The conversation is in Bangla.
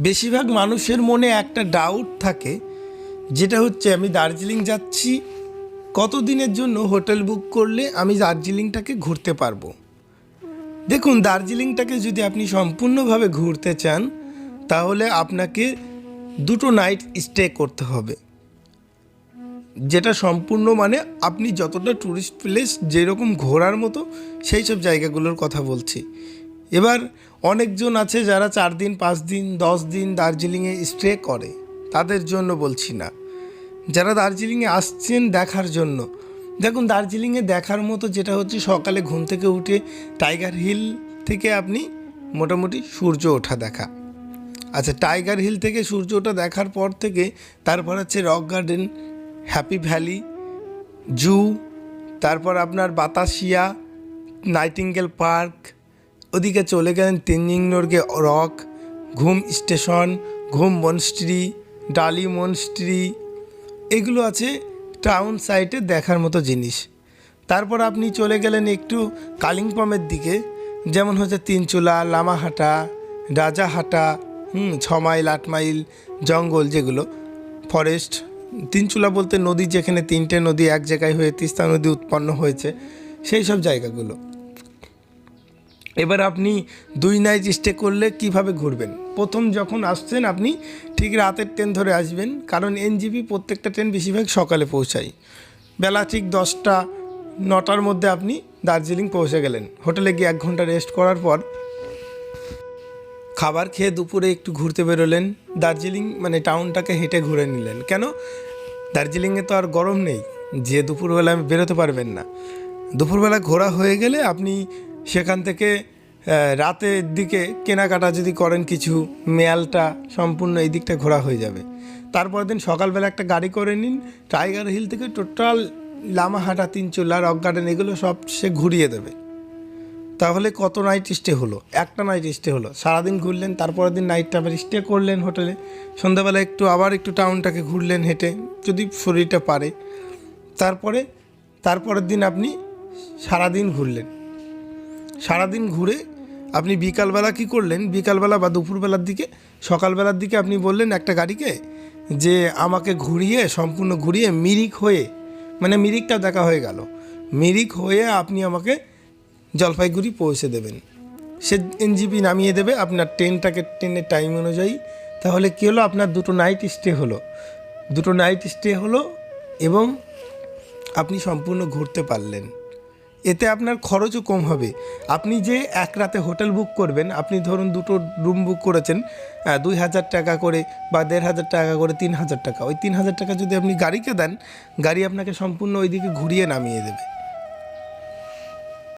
বেশিরভাগ মানুষের মনে একটা ডাউট থাকে, যেটা হচ্ছে আমি দার্জিলিং যাচ্ছি কত দিনের জন্য হোটেল বুক করলে আমি দার্জিলিংটাকে ঘুরতে পারব? দেখুন, দার্জিলিংটাকে যদি আপনি সম্পূর্ণভাবে ঘুরতে চান, তাহলে আপনাকে দুটো নাইট স্টে করতে হবে। যেটা সম্পূর্ণ মানে আপনি যতটা ট্যুরিস্ট প্লেস যেরকম ঘোরার মতো, সেই সব জায়গাগুলোর কথা বলছি। এবার অনেকজন আছে যারা চার দিন, পাঁচ দিন, দশ দিন দার্জিলিংয়ে স্টে করে। তাদের জন্য বলছি না। যারা দার্জিলিংয়ে আসছেন দেখার জন্য। দেখুন, দার্জিলিংয়ে দেখার মতো যেটা হচ্ছে, সকালে ঘুম থেকে উঠে টাইগার হিল থেকে আপনি মোটামুটি সূর্য ওঠা দেখা। আচ্ছা টাইগার হিল থেকে সূর্য ওঠা দেখার পর থেকে তারপর হচ্ছে rock garden happy valley zoo তারপর আপনার বাতাসিয়া নাইটিঙ্গেল পার্ক ওদিকে চলে গেলেন Tenzing Norgay rock, Ghum station, Ghum monastery, ডালি মনস্ট্রি। এগুলো আছে টাউন সাইটে দেখার মতো জিনিস। তারপর আপনি চলে গেলেন একটু কালিম্পমের দিকে, যেমন হচ্ছে তিনচুলা, লামাহাটা, রাজাহাটা, হুম ছ মাইল আট মাইল জঙ্গল যেগুলো, ফরেস্ট। তিনচুলা বলতে নদী যেখানে তিনটে নদী এক জায়গায় হয়ে তিস্তা নদী উৎপন্ন হয়েছে, সেই সব জায়গাগুলো। এবার আপনি দুই নাইট স্টে করলে কীভাবে ঘুরবেন? প্রথম যখন আসছেন আপনি ঠিক রাতের ট্রেন ধরে আসবেন, কারণ এনজিপি প্রত্যেকটা ট্রেন বেশিরভাগ সকালে পৌঁছায়। বেলা ঠিক দশটা, নটার মধ্যে আপনি দার্জিলিং পৌঁছে গেলেন। হোটেলে গিয়ে এক ঘণ্টা রেস্ট করার পর খাবার খেয়ে দুপুরে একটু ঘুরতে বেরোলেন। দার্জিলিং মানে টাউনটাকে হেঁটে ঘুরে নিলেন। কেন? দার্জিলিংয়ে তো আর গরম নেই। যে দুপুরবেলা বেরোতে পারবেন না। দুপুরবেলা ঘোরা হয়ে গেলে আপনি সেখান থেকে রাতের দিকে কেনাকাটা যদি করেন কিছু, মেয়ালটা সম্পূর্ণ এই দিকটা ঘোরা হয়ে যাবে। তারপর দিন সকালবেলা একটা গাড়ি করে নিন, টাইগার হিল থেকে total Lamahatta, Tinchula, rock garden এগুলো সব সে ঘুরিয়ে দেবে। তাহলে কত নাইট স্টে হলো? একটা নাইট স্টে হলো। সারাদিন ঘুরলেন, তারপরের দিন নাইটটা আবার স্টে করলেন হোটেলে। সন্ধ্যাবেলা একটু আবার একটু টাউনটাকে ঘুরলেন হেঁটে, যদি শরীরটা পারে। তারপরে, তারপরের দিন আপনি সারাদিন ঘুরলেন। সারাদিন ঘুরে আপনি বিকালবেলা কি করলেন? বিকালবেলা বা দুপুরবেলার দিকে, সকালবেলার দিকে আপনি বললেন একটা গাড়িকে যে আমাকে ঘুরিয়ে, সম্পূর্ণ ঘুরিয়ে মিরিক হয়ে মানে মিরিকটা দেখা হয়ে গেল। মিরিক হয়ে আপনি আমাকে জলপাইগুড়ি পৌঁছে দেবেন। সে এনজিপি নামিয়ে দেবে, আপনার ট্রেনটাকে, ট্রেনের টাইম অনুযায়ী। তাহলে কী হলো? আপনার দুটো নাইট স্টে হলো। দুটো নাইট স্টে হলো এবং আপনি সম্পূর্ণ ঘুরতে পারলেন। এতে আপনার খরচও কম হবে। আপনি যে এক রাতে হোটেল বুক করবেন, আপনি ধরুন দুটো রুম বুক করেছেন দুই হাজার টাকা করে বা দেড় হাজার টাকা করে তিন হাজার টাকা। ওই তিন হাজার টাকা যদি আপনি গাড়িকে দেন, গাড়ি আপনাকে সম্পূর্ণ ওইদিকে ঘুরিয়ে নামিয়ে দেবে।